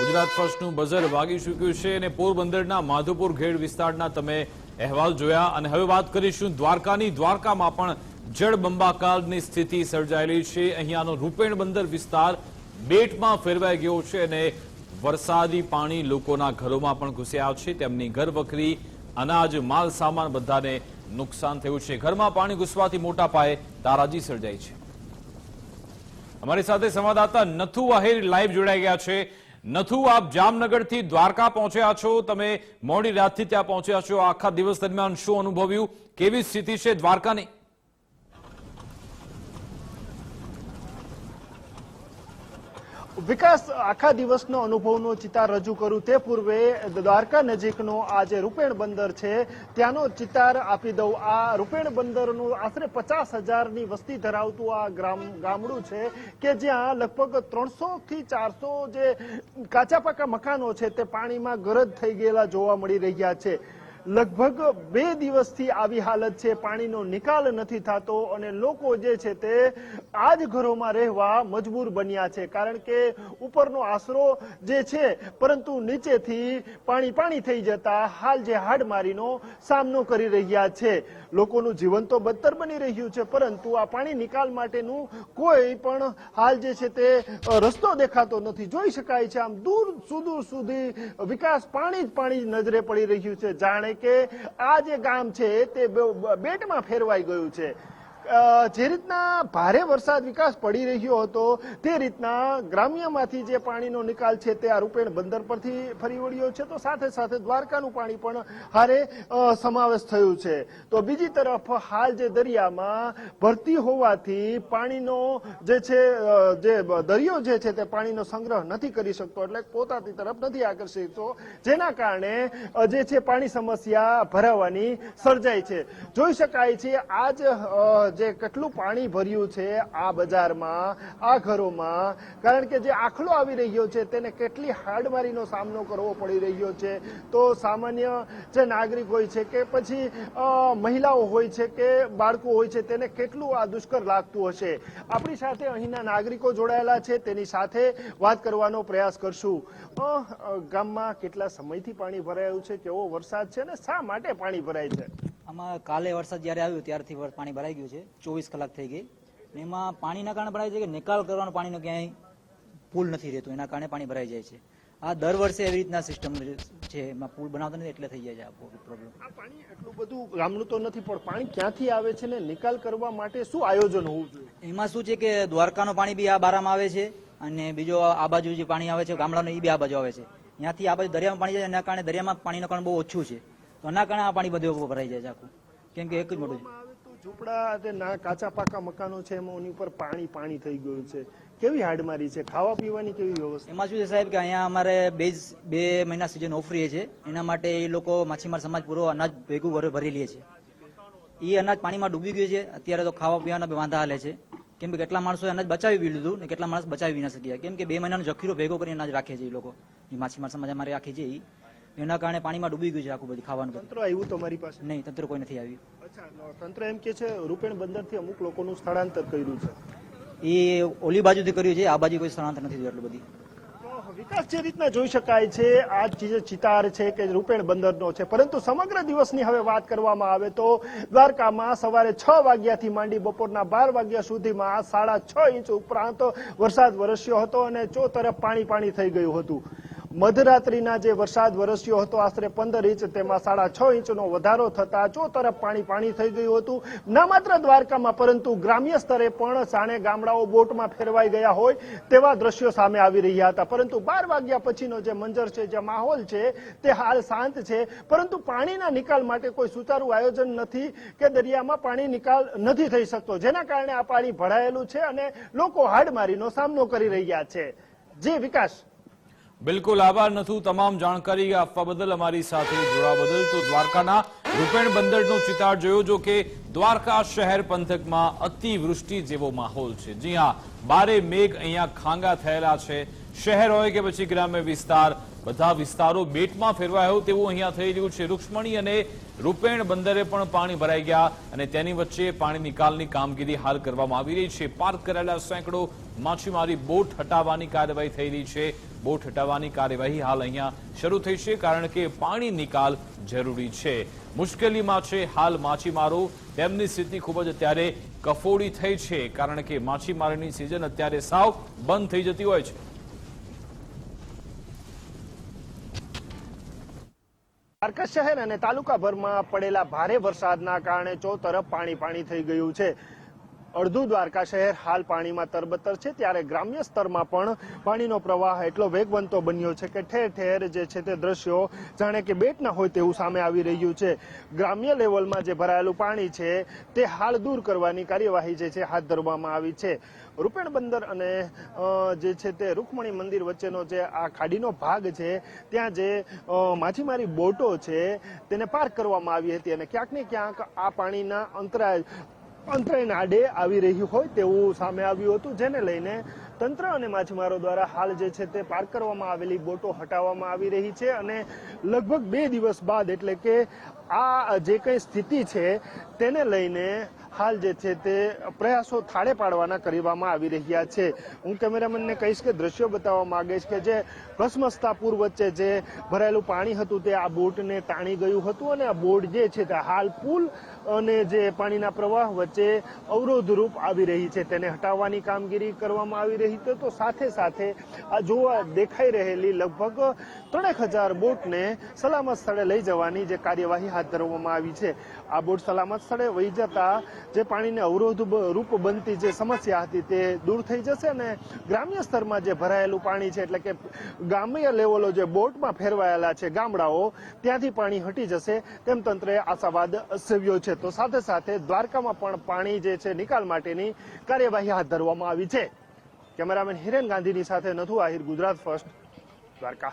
Gujarat ફર્સ્ટનું buzzer વાગી ચૂક્યું છે અને પોરબંદરના માધોપુર ઘેડ વિસ્તારના તમે અહેવાલ જોયા. અને હવે વાત કરીશું દ્વારકાની. દ્વારકામાં પણ જળબંબાકારની સ્થિતિ સર્જાયેલી છે. અહીંયાનો રૂપેણ બંદર વિસ્તાર બેટમાં ફેરવાઈ ગયો છે અને વરસાદી પાણી લોકોના ઘરોમાં પણ ઘૂસ્યા છે. તેમની ઘર વખરી અનાજ, માલ સામાન બધાને નુકસાન થયું છે. ઘરમાં પાણી ઘૂસવાથી મોટા પાયે તારાજી સર્જાઈ છે. અમારી સાથે સંવાદદાતા નથુ આહિર લાઈવ જોડાઈ ગયા છે. નથુ, આપ જામનગરથી દ્વારકા પહોંચ્યા છો. તમે મોડી રાતથી ત્યાં પહોંચ્યા છો. આખા દિવસ દરમિયાન શું અનુભવ્યું? કેવી સ્થિતિ છે દ્વારકાની? વિકાસ આખા દિવસનો અનુભવનો ચિતાર રજૂ કરું તે પૂર્વે દ્વારકા નજીકનો આ જે રૂપેણ બંદર છે. ત્યાંનો ચિતાર આપી દઉં. આ રૂપેણ બંદરનું આશરે પચાસ હજારની વસ્તી ધરાવતું આ ગ્રામ ગામડું છે કે જ્યાં લગભગ ત્રણસો થી ચારસો જે કાચા પાકા મકાનો છે તે પાણીમાં ગરજ થઈ ગયેલા જોવા મળી રહ્યા છે. લગભગ બે દિવસથી આવી હાલત છે. પાણીનો નિકાલ નથી થતો અને લોકો જે છે તે આ જ ઘરોમાં રહેવા મજબૂર બન્યા છે. કારણ કે ઉપરનો આશરો જે છે, પરંતુ નીચેથી પાણી પાણી થઈ જતા હાલ જે હાડમારીનો સામનો કરી રહ્યા છે. લોકોનું જીવન તો બદતર બની રહ્યું છે, પરંતુ આ પાણી નિકાલ માટેનું કોઈ પણ હાલ જે છે તે રસ્તો દેખાતો નથી. જોઈ શકાય છે, આમ દૂર સુદૂર સુધી વિકાસ પાણી જ પાણી નજરે પડી રહ્યું છે. જાણે કે આ જે ગામ છે તે બેટમાં ફેરવાઈ ગયું છે. જે રીતના ભારે વરસાદ વિકાસ પડી રહ્યો હતો, તે રીતના ગ્રામ્યમાંથી જે પાણીનો નિકાલ છે તે આ રૂપેણ બંદર પરથી ફરી વળ્યો છે. તો સાથે સાથે દ્વારકાનું પાણી પણ હારે સમાવેશ થયું છે. તો બીજી તરફ હાલ જે દરિયામાં ભરતી હોવાથી પાણીનો જે છે જે દરિયો જે છે તે પાણીનો સંગ્રહ નથી કરી શકતો, એટલે પોતાની તરફ નથી આકર્ષિત તો જેના કારણે જે છે પાણી સમસ્યા ભરાવાની સર્જાય છે. જોઈ શકાય છે, આજ જે કેટલું પાણી ભર્યું છે આ બજારમાં, આ ઘરોમાં, કારણ કે જે આખલો આવી રહ્યો છે તેને કેટલી હાડમારીનો સામનો કરવો પડી રહ્યો છે. તો સામાન્ય જે નાગરિક હોય છે કે પછી મહિલાઓ હોય છે કે બાળકો હોય છે તેને કેટલું આ દુષ્કર લાગતું હશે? આપણી સાથે અહીંના નાગરિકો જોડાયેલા છે, તેની સાથે વાત કરવાનો પ્રયાસ કરશું. ગામમાં કેટલા સમયથી પાણી ભરાયું છે, કેવો વરસાદ છે અને શા માટે પાણી ભરાય છે? આમાં કાલે વરસાદ જ્યારે આવ્યો ત્યારથી પાણી ભરાઈ ગયું છે. ચોવીસ કલાક થઈ ગઈ. એમાં પાણીના કારણે ભરાય છે કે નિકાલ કરવાનો પાણીનો ક્યાંય પુલ નથી રહેતો. એના કારણે પાણી ભરાઈ જાય છે. આ દર વર્ષે એવી રીતના સિસ્ટમ છે એમાં પુલ બનાવતા નથી એટલે થઈ જાય છે આ પ્રોબ્લેમ આ પાણી એટલું બધું ગામનું તો નથી પણ પાણી ક્યાંથી આવે છે ને નિકાલ કરવા માટે શું આયોજન હોવું જોઈએ? એમાં શું છે કે દ્વારકાનું પાણી બી આ બારામાં આવે છે અને બીજો આ બાજુ જે પાણી આવે છે ગામડાનું એ બી આ બાજુ આવે છે. ત્યાંથી આ બાજુ દરિયામાં પાણી જાય એના કારણે દરિયામાં પાણીનું કારણ બહુ ઓછું છે. તો ના કારણે આ પાણી બધું ભરાઈ જાય છે આખું. કેમ કે એક જ મોટું ઝૂંપડા જે ના કાચા પાકા મકાનો છે એમાં એની ઉપર પાણી પાણી થઈ ગયું છે. કેવી હાડમારી છે? ખાવા પીવાની કેવી વ્યવસ્થા? એમાં શું છે સાહેબ કે અહીંયા અમારે બે બે મહિના સિઝન ઓફ રહે છે. એના માટે એ લોકો માછીમાર સમાજ પૂરો અનાજ ભેગું ભરી લે છે. એ અનાજ પાણીમાં ડૂબી ગયું છે. અત્યારે તો ખાવા પીવાના વાંધા હાલે છે. કેમ કે કેટલા માણસો અનાજ બચાવી બી લીધું ને કેટલા માણસ બચાવી ના શક્યા. કેમ કે બે મહિનાનો જખીરો ભેગો કરીને અનાજ રાખે છે એ લોકો. એ માછીમાર સમાજ અમારે રાખી છે ઈ. એના કારણે પાણીમાં ડૂબી ગયું છે આખું બધું ખાવાનું તંત્ર આવ્યું તમારી પાસે? નહીં તંત્ર કોઈ નથી આવ્યું. અચ્છા તંત્ર એમ કે છે રૂપેણ બંદરથી અમુક લોકોનું સ્થળાંતર કર્યું છે. એ ઓલી બાજુથી કર્યું છે આ બાજુ કોઈ સ્થળાંતર નથી થયું એટલું બધી. વિકાસ જે રીતના જોઈ શકાય છે આ જે ચિતાર છે કે રૂપેણ બંદરનો છે. પરંતુ સમગ્ર દિવસની હવે વાત કરવામાં આવે તો દ્વારકામાં સવારે છ વાગ્યાથી માંડી બપોરના બાર વાગ્યા સુધીમાં સાડા છ ઇંચ ઉપરાંત વરસાદ વરસ્યો હતો અને ચો તરફ પાણી પાણી થઈ ગયું હતું. મધરાત્રિના જે વરસાદ વરસ્યો હતો, આશરે પંદર ઇંચ, તેમાં સાડા છ ઇંચનો વધારો થતા ચો તરફ પાણી પાણી થઈ ગયું હતું. ના માત્ર દ્વારકામાં, પરંતુ ગ્રામ્ય સ્તરે પણ સાણે ગામડાઓ બોટમાં ફેરવાઈ ગયા હોય તેવા દ્રશ્યો સામે આવી રહ્યા હતા. પરંતુ બાર વાગ્યા પછીનો જે મંજર છે, જે માહોલ છે, તે હાલ શાંત છે. પરંતુ પાણીના નિકાલ માટે કોઈ સુચારું આયોજન નથી કે દરિયામાં પાણી નિકાલ નથી થઈ શકતો. જેના કારણે આ પાણી ભરાયેલું છે અને લોકો હાડમારીનો સામનો કરી રહ્યા છે. જે વિકાસ બિલકુલ આભાર નથુ. તમામ જાણકારી આપવા બદલ અમારી સાથે જોડા બદલ. તો દ્વારકાના રૂપેણ બંદરનો ચિતાર જોયો જો કે દ્વારકા શહેર પંથકમાં અતિવૃષ્ટિ જેવો માહોલ છે. જી હા બારે મેઘ અહીંયા ખાંગા થયેલા છે. શહેર હોય કે પછી ગ્રામ્ય વિસ્તાર બધા વિસ્તારો બેટમાં ફેરવાયો તેવું અહીંયા થઈ રહ્યું છે. રૂક્ષ્મણી અને રૂપેણ બંદરે પણ પાણી ભરાઈ ગયા અને તેની વચ્ચે પાણી નિકાલની કામગીરી હાલ કરવામાં આવી રહી છે. પાર્ક કરેલા સેંકડો માછીમારી બોટ હટાવવાની કાર્યવાહી થઈ રહી છે. બોટ હટાવવાની કાર્યવાહી હાલ અહીંયા શરૂ થઈ છે કારણ કે પાણી નિકાલ જરૂરી છે. મુશ્કેલીમાં છે હાલ માછીમારો. તેમની સ્થિતિ ખૂબ જ અત્યારે કફોડી થઈ છે કારણ કે માછીમારીની સિઝન અત્યારે સાવ બંધ થઈ જતી હોય છે. દ્વારકા શહેર અને તાલુકાભરમાં પડેલા ભારે વરસાદના કારણે ચોતરફ પાણી પાણી થઈ ગયું છે. અડધું દ્વારકા શહેર હાલ પાણીમાં તરબતર છે, ત્યારે ગ્રામ્ય સ્તરમાં પણ પાણીનો પ્રવાહ એટલો વેગવંતો બન્યો છે કે ઠેર ઠેર જે છે તે દ્રશ્યો જાણે કે બેટ ના હોય તેવું સામે આવી રહ્યું છે. ગ્રામ્ય લેવલમાં જે ભરાયેલું પાણી છે, તે હાલ દૂર કરવાની કાર્યવાહી જે છે હાથ ધરવામાં આવી છે. રૂપેણ બંદર અને જે છે તે રૂકમણી મંદિર વચ્ચેનો જે આ ખાડીનો ભાગ છે, ત્યાં જે માછીમારી બોટો છે, તેને પાર્ક કરવામાં આવી હતી અને ક્યાંક ને ક્યાંક આ પાણીના અંતરાય અંતરાયના આડે આવી રહ્યું હોય તેવું સામે આવ્યું હતું, જેને લઈને તંત્ર અને માછીમારો દ્વારા હાલ જે છે તે પાર્ક કરવામાં આવેલી બોટો હટાવવામાં આવી રહી છે અને લગભગ બે દિવસ બાદ એટલે કે આ જે કઈ સ્થિતિ છે તેને લઈને હાલ જે છે તે પ્રયાસો થાળે પાડવાના કરવામાં આવી રહ્યા છે. હું કેમેરામેનને કહીશ કે દ્રશ્યો બતાવવા માંગીશ કે જે ભસ્મસ્તા પૂર વચ્ચે જે ભરાયેલું પાણી હતું તે આ બોટને તાણી ગયું હતું અને આ બોટ જે છે તે હાલ પુલ અને જે પાણીના પ્રવાહ વચ્ચે અવરોધરૂપ આવી રહી છે, તેને હટાવવાની કામગીરી કરવામાં આવી રહી છે. તો સાથે સાથે આ જોવા દેખાઈ રહેલી લગભગ ત્રણેક હજાર બોટને સલામત સ્થળે લઈ જવાની જે કાર્યવાહી હાથ ધરવામાં આવી છે. આ બોટ સલામત સ્થળે વહી જતા જે પાણીને અવરોધ રૂપ બનતી જે સમસ્યા હતી તે દૂર થઈ જશે અને ગ્રામ્ય સ્તરમાં જે ભરાયેલું પાણી છે, એટલે કે ગ્રામ્ય લેવલો જે બોટમાં ફેરવાયેલા છે ગામડાઓ, ત્યાંથી પાણી હટી જશે. તેમ તંત્રએ આશાવાદ સેવ્યો છે. તો સાથે સાથે દ્વારકામાં પણ પાણી જે છે નિકાલ માટેની કાર્યવાહી હાથ ધરવામાં આવી છે. કેમેરામેન હિરેન ગાંધીની સાથે નથુ આહિર, ગુજરાત ફર્સ્ટ, દ્વારકા.